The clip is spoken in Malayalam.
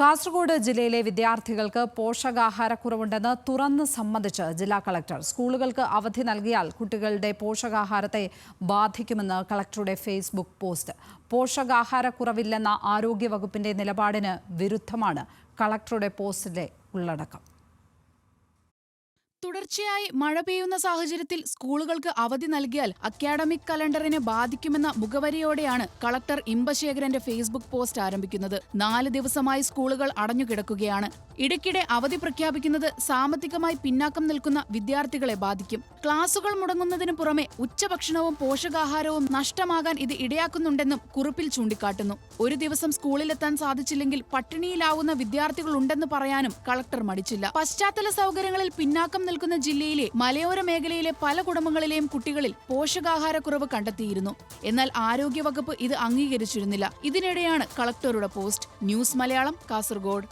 കാസർഗോഡ് ജില്ലയിലെ വിദ്യാർത്ഥികൾക്ക് പോഷകാഹാരക്കുറവുണ്ടെന്ന് തുറന്ന് സമ്മതിച്ച് ജില്ലാ കളക്ടർ. സ്കൂളുകൾക്ക് അവധി നൽകിയാൽ കുട്ടികളുടെ പോഷകാഹാരത്തെ ബാധിക്കുമെന്ന് കളക്ടറുടെ ഫേസ്ബുക്ക് പോസ്റ്റ്. പോഷകാഹാരക്കുറവില്ലെന്ന ആരോഗ്യവകുപ്പിന്റെ നിലപാടിന് വിരുദ്ധമാണ് കളക്ടറുടെ പോസ്റ്റിലെ ഉള്ളടക്കം. തുടർച്ചയായി മഴ പെയ്യുന്ന സാഹചര്യത്തിൽ സ്കൂളുകൾക്ക് അവധി നൽകിയാൽ അക്കാഡമിക് കലണ്ടറിനെ ബാധിക്കുമെന്ന മുഖവരിയോടെയാണ് കളക്ടർ ഇമ്പശേഖരന്റെ ഫേസ്ബുക്ക് പോസ്റ്റ് ആരംഭിക്കുന്നത്. നാല് ദിവസമായി സ്കൂളുകൾ അടഞ്ഞുകിടക്കുകയാണ്. ഇടയ്ക്കിടെ അവധി പ്രഖ്യാപിക്കുന്നത് സാമ്പത്തികമായി പിന്നാക്കം നിൽക്കുന്ന വിദ്യാർത്ഥികളെ ബാധിക്കും. ക്ലാസുകൾ മുടങ്ങുന്നതിന് പുറമെ ഉച്ചഭക്ഷണവും പോഷകാഹാരവും നഷ്ടമാകാൻ ഇത് ഇടയാക്കുന്നുണ്ടെന്നും കുറിപ്പിൽ ചൂണ്ടിക്കാട്ടുന്നു. ഒരു ദിവസം സ്കൂളിലെത്താൻ സാധിച്ചില്ലെങ്കിൽ പട്ടിണിയിലാവുന്ന വിദ്യാർത്ഥികളുണ്ടെന്ന് പറയാനും കളക്ടർ മടിച്ചില്ല. പശ്ചാത്തല സൗകര്യങ്ങളിൽ പിന്നാക്കം നിൽക്കുന്ന ജില്ലയിലെ മലയോര മേഖലയിലെ പല കുടുംബങ്ങളിലെയും കുട്ടികളിൽ പോഷകാഹാരക്കുറവ് കണ്ടെത്തിയിരുന്നു. എന്നാൽ ആരോഗ്യവകുപ്പ് ഇത് അംഗീകരിച്ചിരുന്നില്ല. ഇതിനിടെയാണ് കളക്ടറുടെ പോസ്റ്റ്. ന്യൂസ് മലയാളം കാസർഗോഡ്.